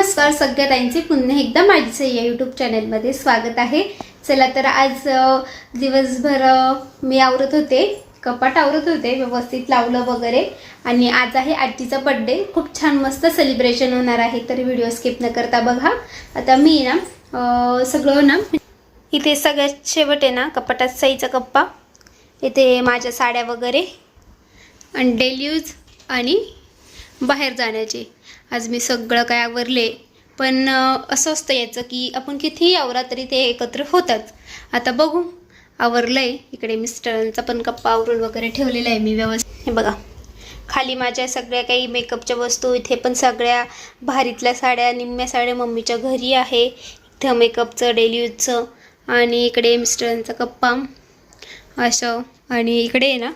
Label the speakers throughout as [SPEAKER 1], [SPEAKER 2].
[SPEAKER 1] नमस्कार सगळ्या ताईंचे पुन्हा एकदा माझ्या या यूट्यूब चॅनलमध्ये स्वागत आहे. चला तर आज दिवसभर मी आवरत होते. कपाट आवरत होते व्यवस्थित लावलं वगैरे. आणि आज आहे आजीचा बड्डे खूप छान मस्त सेलिब्रेशन होणार आहे. तर व्हिडिओ स्किप न करता बघा. आता मी ना सगळं ना इथे सगळ्यात शेवट आहे ना कपाटात साईचा कप्पा. इथे माझ्या साड्या वगैरे. आणि डेली यूज आणि बाहेर जाण्याची. आज मी सगळं काय आवरले पण असं असतं याचं की आपण कितीही आवरा तरी ते एकत्र होतात. आता बघू आवरलंय. इकडे मिस्टरांचा पण कप्पा आवरून वगैरे ठेवलेला आहे मी व्यवस्थित. हे बघा खाली माझ्या सगळ्या काही मेकअपच्या वस्तू इथे पण सगळ्या भारीतल्या साड्या निम्म्या साड्या मम्मीच्या घरी आहे. इथं मेकअपचं डेली यूजचं आणि इकडे मिस्टरांचा कप्पा. असं आणि इकडे आहे ना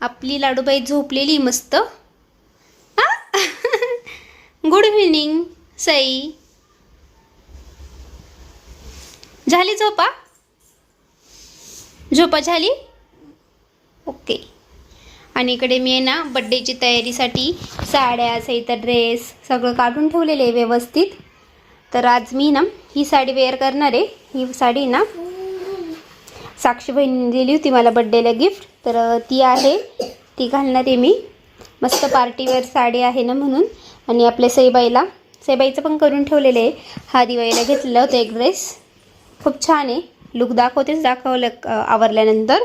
[SPEAKER 1] आपली लाडूबाई झोपलेली मस्त. Good evening Sai. झाली झोपा झोपा झाली? ओके. आणि इकडे मी आहे ना बड्डेची तयारीसाठी साड्या सहित ड्रेस सगळं काढून ठेवलेलं आहे व्यवस्थित. तर आज मी ना ही साडी वेअर करणार आहे. ही साडी ना साक्षी बहिणीने दिली होती मला बड्डेला गिफ्ट तर ती आहे. ती घालणार आहे मी. मस्त पार्टीवेअर साडी आहे ना म्हणून. आणि आपल्या सईबाईला सईबाईचं पण करून ठेवलेलं आहे. हा दिवाळीला घेतलेला होता एक ड्रेस खूप छान आहे. लुक दाखवतेच दाखवलं आवरल्यानंतर.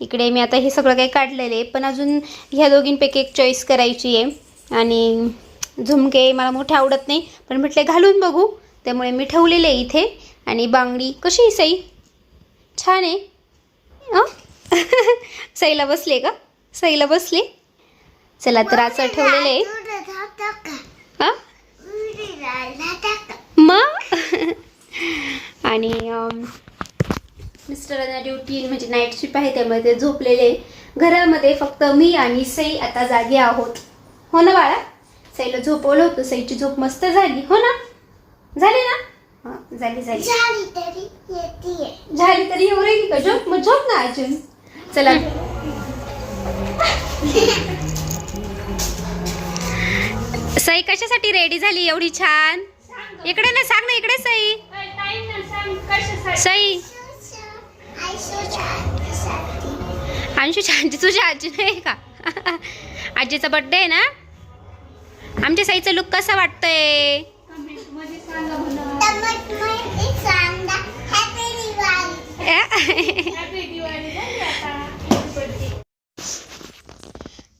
[SPEAKER 1] इकडे मी आता हे सगळं काही काढलेलं आहे. पण अजून ह्या दोघींपैकी एक चॉईस करायची आहे. आणि झुमके मला मोठे आवडत नाही. पण म्हटले घालून बघू. त्यामुळे मी ठेवलेले आहे इथे. आणि बांगडी कशी आहे सई? छान आहे. सईला बसले का? सईला बसले? चला तर असं ठेवलेलं आहे. मग? आणि अम, मिस्टरांना ड्युटी म्हणजे नाईट शिफ्ट आहे त्यामुळे ते झोपलेले. घरामध्ये फक्त मी आणि सई आता जागे आहोत. हो ना बाळा? सईला झोपवलं होतं. सईची झोप मस्त झाली. हो ना? झाली ना? झाली झाली.
[SPEAKER 2] झाली तरी येते
[SPEAKER 1] झाली तरी एवढं की का? झोप? मग झोप ना अजून. चला. सई कशासाठी रेडी झाली एवढी छान? इकडे ना सांग ना इकडे सई. सई. अंशू छानची तुझ्या आजी नाही का? आजीचा बर्थडे आहे ना? आमच्या साईचा लुक कसा वाटतोय?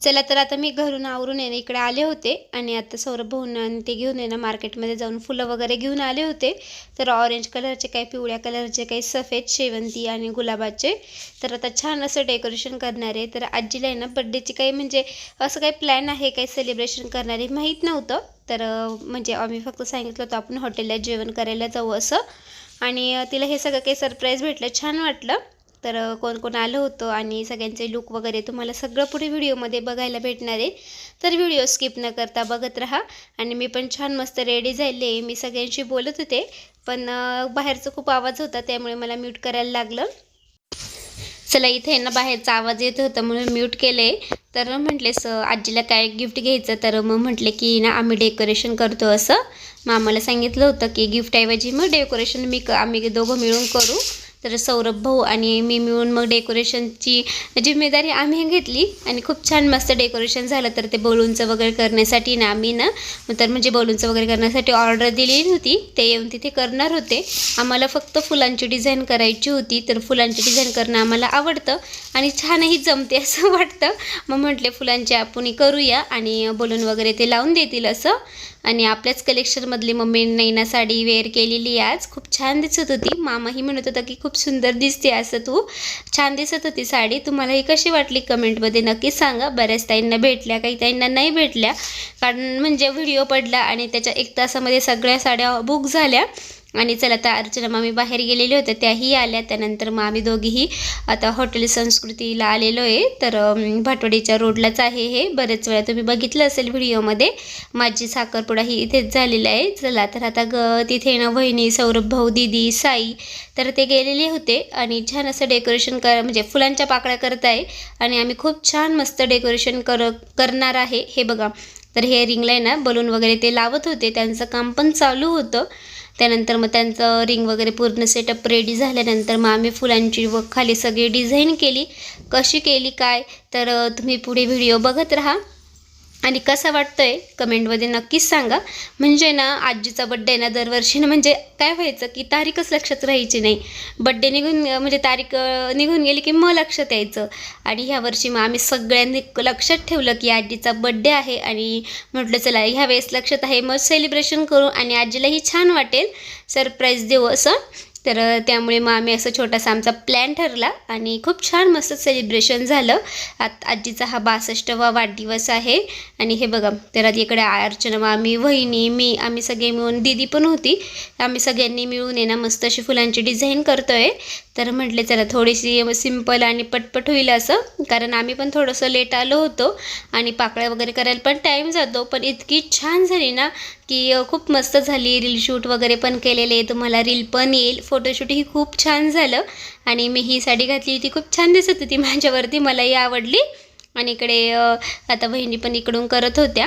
[SPEAKER 1] चला तर आता मी घरून आवरून येणे इकडे आले होते. आणि आता सौरभ भाऊन आणि ते घेऊन येणं ना मार्केटमध्ये जाऊन फुलं वगैरे घेऊन आले होते. तर ऑरेंज कलरचे काही पिवळ्या कलरचे काही सफेद शेवंती आणि गुलाबाचे. तर आता छान असं डेकोरेशन करणार आहे तर आजीला आहे ना बड्डेची काही म्हणजे असं काही प्लॅन आहे काही सेलिब्रेशन करणार आहे माहीत नव्हतं. तर म्हणजे आम्ही फक्त सांगितलं होतं आपण हॉटेलला जेवण करायला जाऊ असं. आणि तिला हे सगळं काही सरप्राईज भेटलं छान वाटलं. तर कोण कोण आलं होतं आणि सगळ्यांचे लुक वगैरे तुम्हाला सगळं पुढे व्हिडिओमध्ये बघायला भेटणार आहे. तर व्हिडिओ स्किप न करता बघत राहा. आणि मी पण छान मस्त रेडी झाले. मी सगळ्यांशी बोलत होते. पण बाहेरचा खूप आवाज होता त्यामुळे मला म्यूट करायला लागलं. चला इथे ना बाहेरचा आवाज येत होता म्हणून म्यूट केले तर म्हटले स आजीला काय गिफ्ट घ्यायचं? तर मग म्हटले की ना आम्ही डेकोरेशन करतो असं. मग आम्हाला सांगितलं होतं की गिफ्टऐवजी मग डेकोरेशन मी क आम्ही दोघं मिळून करू. तर सौरभ भाऊ आणि मी मिळून मग डेकोरेशनची जिम्मेदारी आम्ही घेतली. आणि खूप छान मस्त डेकोरेशन झालं. तर ते बलूनचं वगैरे करण्यासाठी ना आम्ही ना तर म्हणजे बलूनचं वगैरे करण्यासाठी ऑर्डर दिलेली होती. ते येऊन तिथे करणार होते. आम्हाला फक्त फुलांची डिझाईन करायची होती. तर फुलांची डिझाईन करणं आम्हाला आवडतं. आणि छानही जमते असं वाटतं. मग म्हटले फुलांचे आपण करूया आणि बलून वगैरे ते लावून देतील असं. आणि आपल्याच कलेक्शनमधली मम्मी नैना साडी वेअर केलेली आहे आज. खूप छान दिसत होती. मामाही म्हणत होता की खूप सुंदर दिसते असं तू. छान दिसत होती साडी. तुम्हाला ही कशी वाटली कमेंटमध्ये नक्की सांगा. बऱ्याच ताईंना भेटल्या काही ताईंना नाही भेटल्या. कारण म्हणजे व्हिडिओ पडला आणि त्याच्या एक तासामध्ये सगळ्या साड्या बुक झाल्या. आणि चला तर अर्चना मामी बाहेर गेलेले होते त्याही आल्या. त्यानंतर मग आम्ही दोघीही आता हॉटेल संस्कृतीला आलेलो आहे. तर अम, भाटवाडीच्या रोडलाच आहे हे. बरेच वेळा तुम्ही बघितलं असेल व्हिडिओमध्ये माझी साखरपुडा ही इथेच झालेला आहे. चला तर आता ग तिथे ना वहिनी सौरभ भाऊ दिदी साई तर ते गेलेले होते. आणि छान असं डेकोरेशन कर म्हणजे फुलांच्या पाकळ्या करत आहे. आणि आम्ही खूप छान मस्त डेकोरेशन कर करणार आहे. हे बघा. तर हे रिंगला आहे ना बलून वगैरे ते लावत होते. त्यांचं काम पण चालू होतं. त्यानंतर मग त्यांचं रिंग वगैरे पूर्ण सेटअप रेडी झाल्यानंतर मग आम्ही फुलांची व खाली सगळी डिझाईन केली. कशी केली काय? तर तुम्ही पुढे व्हिडिओ बघत राहा. आणि कसं वाटतं आहे कमेंटमध्ये नक्कीच सांगा. म्हणजे ना आजीचा बड्डे ना दरवर्षी ना म्हणजे काय व्हायचं की तारीखच लक्षात राहायची नाही. बड्डे निघून म्हणजे तारीख निघून गेली की मग लक्षात यायचं. आणि ह्या वर्षी मग आम्ही सगळ्यांनी लक्षात ठेवलं की आजीचा बड्डे आहे आणि म्हटलं चला ह्या वेळेस लक्षात आहे. मग सेलिब्रेशन करू आणि आजीलाही छान वाटेल. सरप्राईज देऊ असं तर त्यामुळे मग आम्ही असं छोटासा आमचा प्लॅन ठरला आणि खूप छान मस्त सेलिब्रेशन झालं. आत आजीचा हा बासष्टवा वाढदिवस आहे. आणि हे बघा तर आधी इकडे अर्चना मामी वहिनी मी आम्ही सगळे मिळून दीदी पण होती. आम्ही सगळ्यांनी मिळून आहे ना मस्त अशी फुलांची डिझाईन करतोय. तर म्हटले चला थोडीशी सिंपल आणि पटपट होईल असं. कारण आम्ही पण थोडंसं लेट आलो होतो आणि पाकळ्या वगैरे करायला पण टाईम जातो. पण इतकी छान झाली ना की खूप मस्त झाली. रील शूट वगैरे पण केलेले तुम्हाला रील पण येईल. फोटोशूटही खूप छान झालं आणि मी ही साडी घातली होती. खूप छान दिसत होती. माझ्यावरती मलाही आवडली. आणि इकडे आता बहिणी पण इकडून करत होत्या.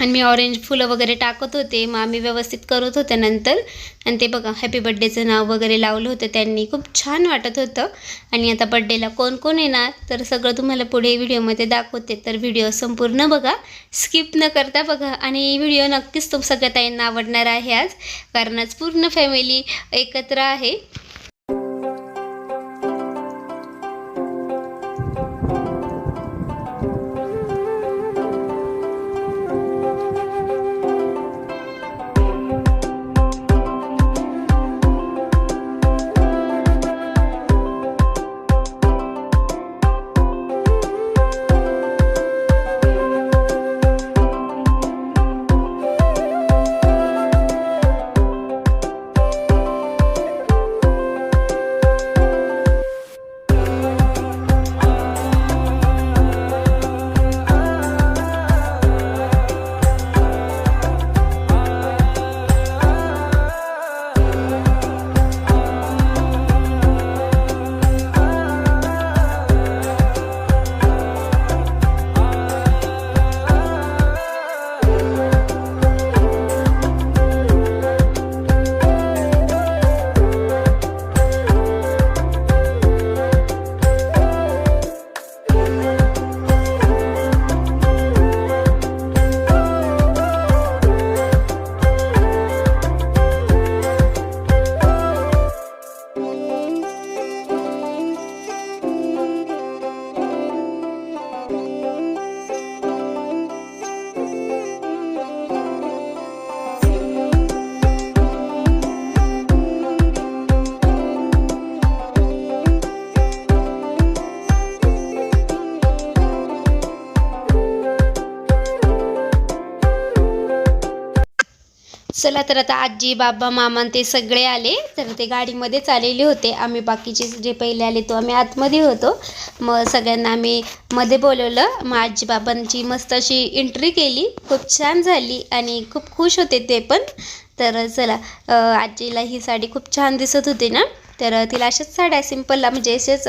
[SPEAKER 1] आणि मी ऑरेंज फुलं वगैरे टाकत होते. मग आम्ही व्यवस्थित करत होते नंतर. आणि ते बघा हॅपी बड्डेचं नाव वगैरे लावलं होतं त्यांनी. खूप छान वाटत होतं. आणि आता बड्डेला कोण कोण येणार? तर सगळं तुम्हाला पुढे व्हिडिओमध्ये दाखवते. तर व्हिडिओ संपूर्ण बघा. स्किप न करता बघा. आणि व्हिडिओ नक्कीच तुम सगळ्या ताईंना आवडणार आहे आज. कारण आज पूर्ण फॅमिली एकत्र आहे. चला तर आता आजी बाबा मामा ते सगळे आले. तर ते गाडीमध्येच आलेले होते. आम्ही बाकीचे जे पहिले आले तो आम्ही आतमध्ये होतो. मग सगळ्यांना आम्ही मध्ये बोलवलं. मग आजी बाबांची मस्त अशी एंट्री केली. खूप छान झाली आणि खूप खुश होते ते पण. तर चला आजीला ही साडी खूप छान दिसत होती ना? तर तिला अशाच साड्या सिम्पलला म्हणजे असेच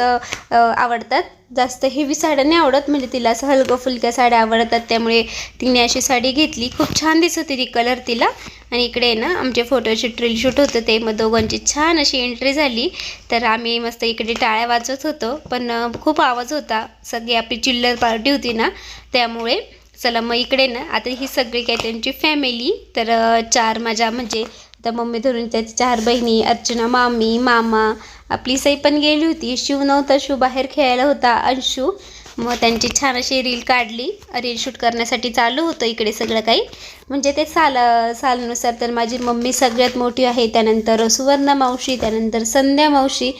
[SPEAKER 1] आवडतात. जास्त हेवी साड्या नाही आवडत म्हणजे तिला असं हलकं फुलक्या साड्या आवडतात. त्यामुळे तिने अशी साडी घेतली. खूप छान दिसत होती ती कलर तिला. आणि इकडे आहे ना आमचे फोटोशूट रीलशूट होतं. ते मग दोघांची छान अशी एंट्री झाली. तर आम्ही मस्त इकडे टाळ्या वाजवत होतो. पण खूप आवाज होता. सगळी आपली चिल्लर पार्टी होती ना. त्यामुळे चला मग इकडे ना आता ही सगळी काय त्यांची फॅमिली तर चार माझ्या म्हणजे तर मम्मी धरून त्याची चार बहिणी अर्चना मामी मामा आपली सई पण गेली होती. शिव नव्हता शिव बाहेर खेळायला होता अंशू. मग त्यांची छान अशी रील काढली. रील शूट करण्यासाठी चालू होतं इकडे सगळं काही. म्हणजे ते साल सालनुसार तर माझी मम्मी सगळ्यात मोठी आहे. त्यानंतर सुवर्णा मावशी त्यानंतर संध्या मावशी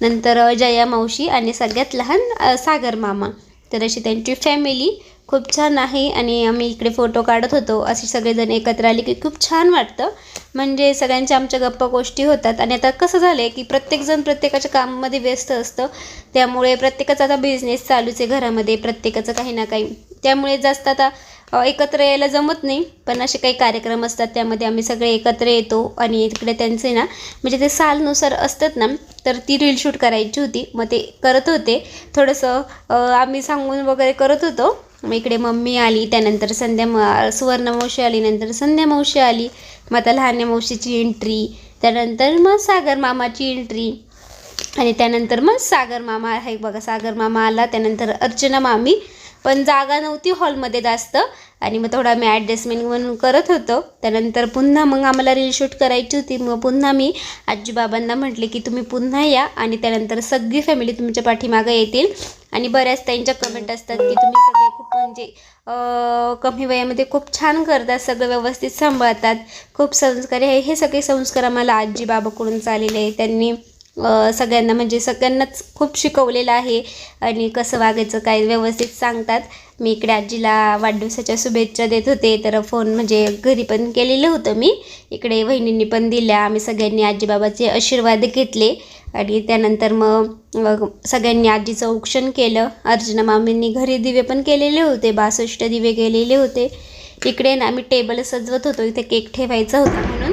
[SPEAKER 1] नंतर जया मावशी आणि सगळ्यात लहान सागर मामा. तर अशी त्यांची फॅमिली खूप छान आहे आणि आम्ही इकडे फोटो काढत होतो. असे सगळेजण एकत्र आले की खूप छान वाटतं. म्हणजे सगळ्यांच्या आमच्या गप्पा गोष्टी होतात. आणि आता कसं झालं आहे की प्रत्येकजण प्रत्येकाच्या कामामध्ये व्यस्त असतं. त्यामुळे प्रत्येकाचा आता बिझनेस चालूच आहे घरामध्ये. प्रत्येकाचं काही ना काही. त्यामुळे जास्त आता एकत्र यायला जमत नाही. पण असे काही कार्यक्रम असतात त्यामध्ये आम्ही सगळे एकत्र येतो. आणि तिकडे त्यांचे ना म्हणजे ते सालनुसार असतात ना तर ती रील शूट करायची होती. मग ते करत होते. थोडंसं आम्ही सांगून वगैरे करत होतो. मग इकडे मम्मी आली त्यानंतर संध्या म सुवर्ण मावशी आली नंतर संध्या मावशी आली मग आता लहान्या मावशीची एंट्री त्यानंतर मग सागर मामाची एंट्री आणि त्यानंतर मग सागर मामा आहे बघा सागर मामा आला त्यानंतर अर्चना मामी पण जागा नव्हती हॉलमध्ये जास्त आणि मग थोडा मी ॲडजस्टमेंट म्हणून करत होतो. त्यानंतर पुन्हा मग आम्हाला रील शूट करायची होती मग पुन्हा मी आजीबाबांना म्हटले की तुम्ही पुन्हा या आणि त्यानंतर सगळी फॅमिली तुमच्या पाठीमागं येतील आणि बऱ्याच त्यांच्या कमेंट असतात की तुम्ही सगळे खूप म्हणजे कमी वयामध्ये खूप छान करतात सगळं व्यवस्थित सांभाळतात. खूप संस्कार आहे हे सगळे संस्कार आम्हाला आजी बाबाकडून आलेले आहे त्यांनी सगळ्यांना म्हणजे सगळ्यांनाच खूप शिकवलेलं आहे. आणि कसं वागायचं काय व्यवस्थित सांगतात. मी इकडे आजीला वाढदिवसाच्या शुभेच्छा देत होते. तर फोन म्हणजे घरी पण केलेलं होतं मी. इकडे वहिनींनी पण दिल्या. आम्ही सगळ्यांनी आजीबाबाचे आशीर्वाद घेतले. आणि त्यानंतर मग सगळ्यांनी आजीचं औक्षण केलं. अर्जुना मामींनी घरी दिवे पण केलेले होते. बासष्ट दिवे केलेले होते. इकडे ना आम्ही टेबल सजवत होतो. इथे केक ठेवायचा होता म्हणून.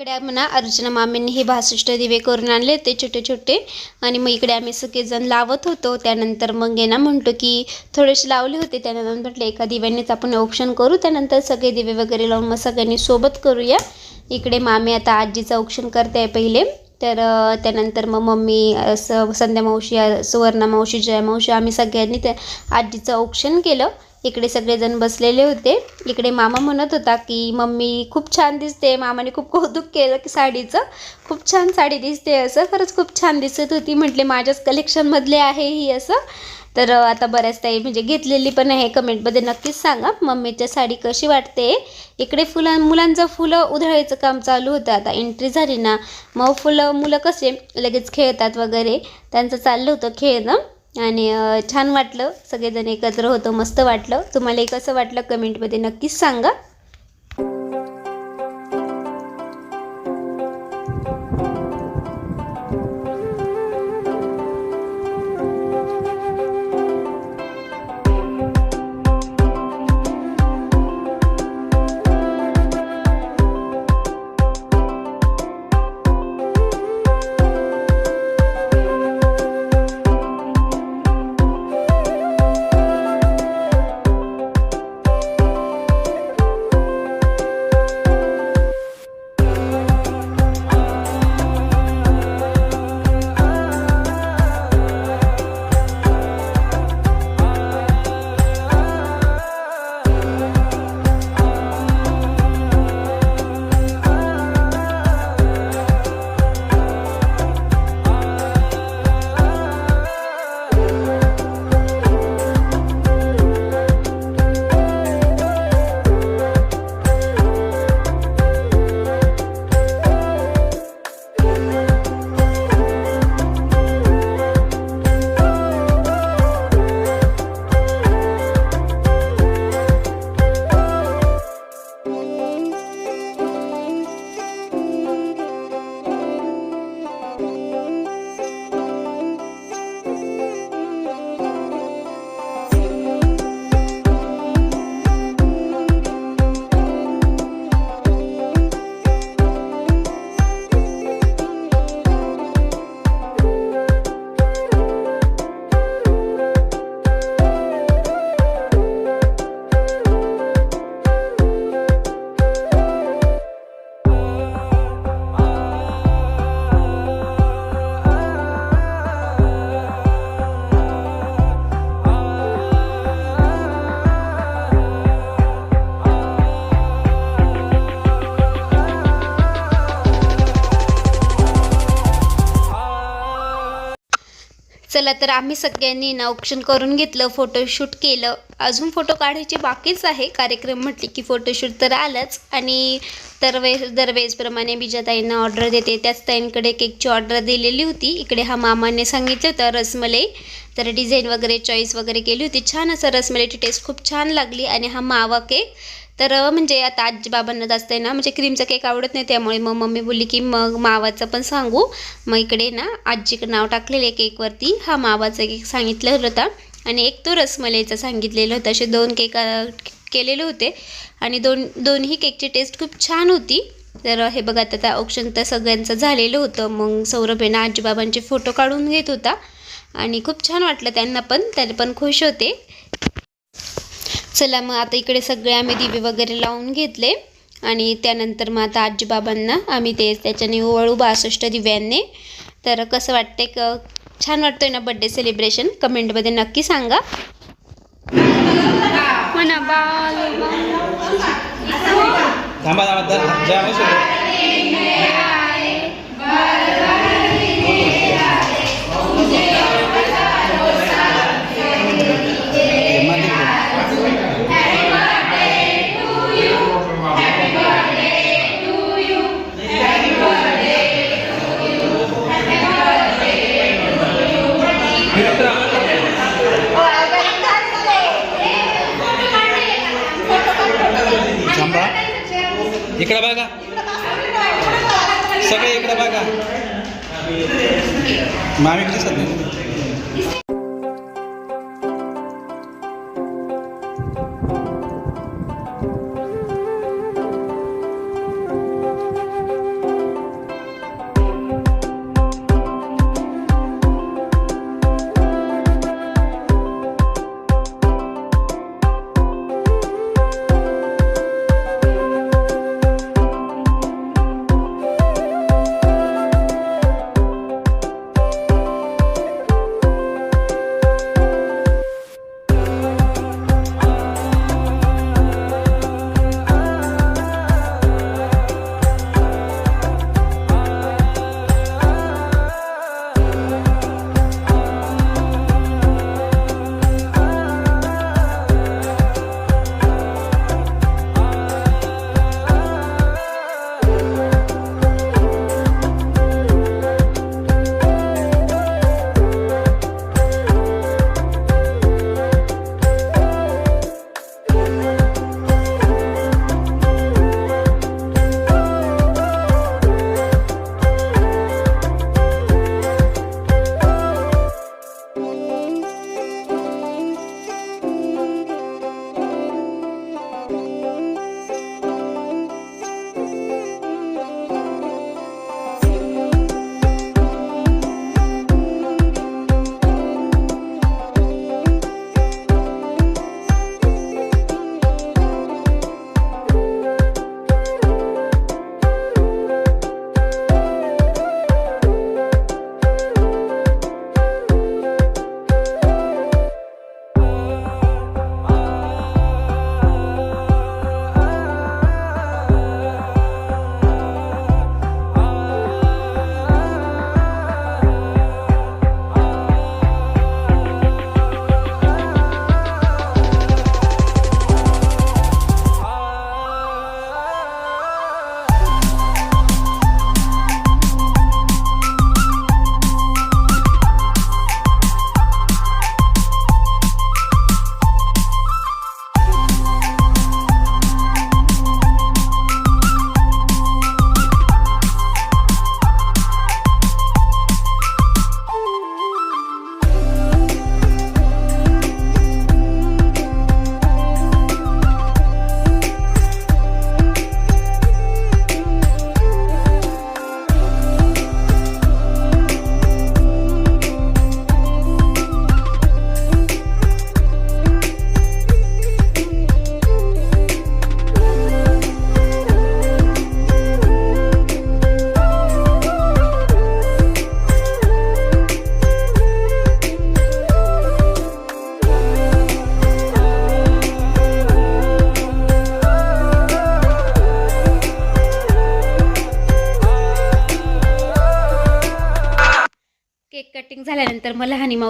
[SPEAKER 1] इकडे म्हणा अर्चना मामींनी हे बासष्ट दिवे करून आणले होते छोटे छोटे. आणि मग इकडे आम्ही सगळेजण लावत होतो. त्यानंतर मग आहे ना म्हणतो की थोडेसे लावले होते. त्यानंतर म्हटलं एका दिव्यानेच आपण औक्षण करू. त्यानंतर सगळे दिवे वगैरे लावून मग सगळ्यांनी सोबत करूया. इकडे मामी आता आजीचं औक्षण करते आहे पहिले. तर त्यानंतर मग मम्मी असं संध्या मावशी सुवर्णा मावशी जया मावशी आम्ही सगळ्यांनी त्या आजीचं औक्षण केलं. इकडे सगळेजण बसलेले होते. इकडे मामा म्हणत होता की मम्मी खूप छान दिसते. मामाने खूप कौतुक केलं की साडीचं. खूप छान साडी दिसते असं खरंच खूप छान दिसत होती. म्हटले माझ्याच कलेक्शनमधले आहे ही असं. तर आता बऱ्याच ताई म्हणजे घेतलेली पण आहे. कमेंटमध्ये नक्कीच सांगा मम्मीच्या साडी कशी वाटते? इकडे फुलं मुलांचं फुलं उधळायचं काम चालू होतं. आता एंट्री झाली ना मग फुलं मुलं कसे लगेच खेळतात वगैरे त्यांचं चाललं होतं खेळणं. आणि छान वाटलं. सगळेजण एकत्र होतो. मस्त वाटलं. तुम्हालाही कसं वाटलं कमेंटमध्ये नक्कीच सांगा. चला तर आम्ही सगळ्यांनी ना ऑप्शन करून घेतलं फोटोशूट केलं. अजून फोटो काढायचे बाकीच आहे. कार्यक्रम म्हटले की फोटोशूट तर आलंच. आणि दरवेळेस दरवेळेसप्रमाणे मी ताईंना ऑर्डर देते. त्याच ताईंकडे केकची ऑर्डर दिलेली होती. इकडे हा मामाने सांगितलं होतं रसमलाई. तर डिझाईन वगैरे चॉईस वगैरे केली होती. छान असं रसमलाईची टेस्ट खूप छान लागली. आणि हा मावा केक तर म्हणजे आता आजीबाबांना जास्त आहे ना म्हणजे क्रीमचा केक आवडत नाही त्यामुळे मग मम्मी बोलली की मग मावाचं पण सांगू. मग इकडे ना आजीकडे नाव टाकलेलं आहे केकवरती. हा मावाचा केक सांगितलं होता. आणि एक तो रसमलाईचा सांगितलेलं होता. असे दोन केक केलेले होते. आणि दोन दोन्ही केकची टेस्ट खूप छान होती. तर हे बघा आता ऑप्शन तर सगळ्यांचं झालेलं होतं. मग सौरभ आहे ना आजीबाबांचे फोटो काढून घेत होता. आणि खूप छान वाटलं त्यांना पण. त्याला पण खुश होते. चला मग आता इकडे सगळे आम्ही दिवे वगैरे लावून घेतले. आणि त्यानंतर मग आता आजीबाबांना आम्ही ते त्याच्याने ओवाळू बासष्ट दिव्यांनी. तर कसं वाटतंय क छान वाटतोय ना बड्डे सेलिब्रेशन कमेंटमध्ये नक्की सांगा. म्हणा
[SPEAKER 3] मामी किती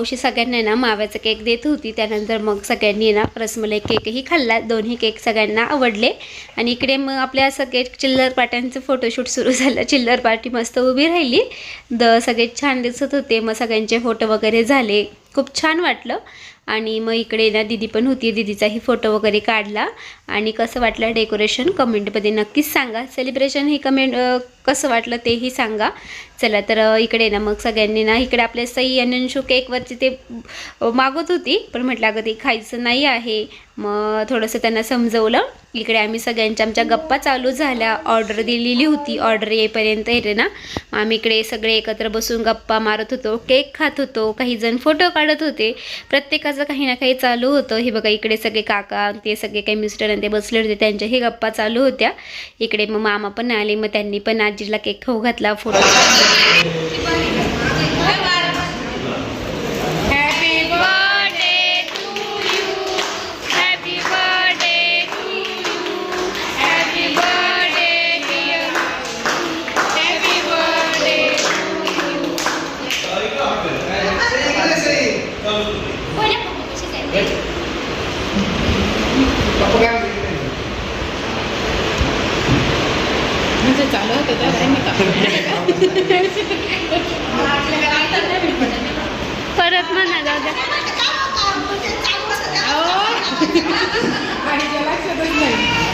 [SPEAKER 1] मावशी सगळ्यांना ना माव्याचा केक देत होती. त्यानंतर मग सगळ्यांनी ना रसमलाई केकही खाल्ला. दोन्ही केक सगळ्यांना आवडले. आणि इकडे मग आपल्या सगळे चिल्लर पार्ट्यांचं फोटोशूट सुरू झालं. चिल्लर पार्टी मस्त उभी राहिली. द सगळे छान दिसत होते. मग सगळ्यांचे फोटो वगैरे झाले. खूप छान वाटलं. आणि मग इकडे ना दिदी पण होती दिदीचाही फोटो वगैरे काढला. आणि कसं वाटलं डेकोरेशन कमेंटमध्ये नक्कीच सांगा. सेलिब्रेशन हे कमेंट कसं वाटलं तेही सांगा. चला तर इकडे ना मग सगळ्यांनी ना इकडे आपल्या सई आणि अंशू केकवरची ते मागत होती. पण म्हटलं अगं ते खायचं नाही आहे. मग थोडंसं त्यांना समजवलं. इकडे आम्ही सगळ्यांच्या आमच्या गप्पा चालू झाल्या. ऑर्डर दिलेली होती. ऑर्डर येईपर्यंत येते ना. मग आम्ही इकडे सगळे एकत्र बसून गप्पा मारत होतो. केक खात होतो. काही जण फोटो काढत होते. प्रत्येकाचं काही ना काही चालू होतं. हे बघा इकडे सगळे काका ते सगळे काही मिस्टर आणि ते बसले होते. त्यांच्याही गप्पा चालू होत्या. इकडे मग मामा पण आले. मग त्यांनी पण आजीला केक खाऊ घातला. फोटो परत म्हणा जाऊ द्या.
[SPEAKER 4] आणि लक्षातच नाही.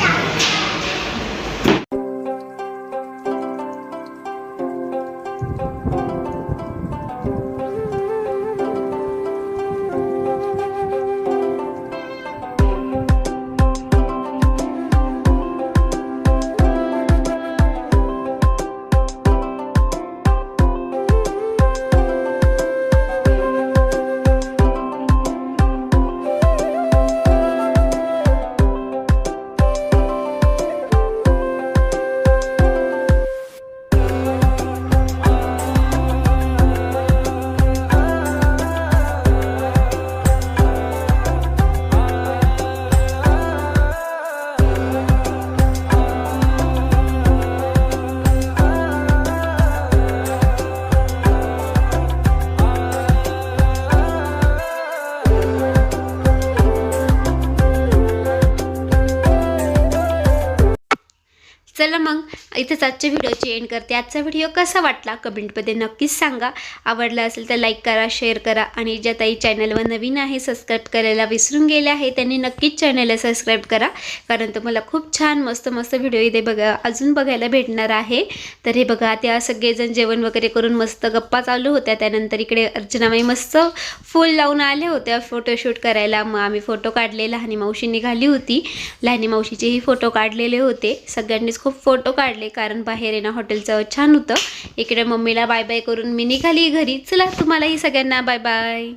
[SPEAKER 1] चला मग. इथंच आजच्या व्हिडिओची एंड करते. आजचा व्हिडिओ कसा वाटला? कमेंटमध्ये नक्कीच सांगा. आवडला असेल तर लाईक करा शेअर करा आणि ज्या ताई चॅनलवर नवीन आहे सबस्क्राईब करायला विसरून गेले आहे त्यांनी नक्कीच चॅनलला सबस्क्राईब करा. कारण तुम्हाला खूप छान मस्त मस्त व्हिडिओ इथे बघा अजून बघायला भेटणार आहे. तर हे बघा त्या सगळेजण जेवण वगैरे करून मस्त गप्पा चालू होत्या. त्यानंतर इकडे अर्चनाबाई मस्त फूल लावून आल्या होत्या फोटोशूट करायला. मग आम्ही फोटो काढले लहानी मावशी निघाली होती. लहानी मावशीचेही फोटो काढलेले होते. सगळ्यांनीच खूप फोटो काढले कारण बाहेर आहे ना हॉटेलचं छान होतं. इकडे मम्मीला बाय बाय करून मी निघाली घरी. चला तुम्हालाही सगळ्यांना बाय बाय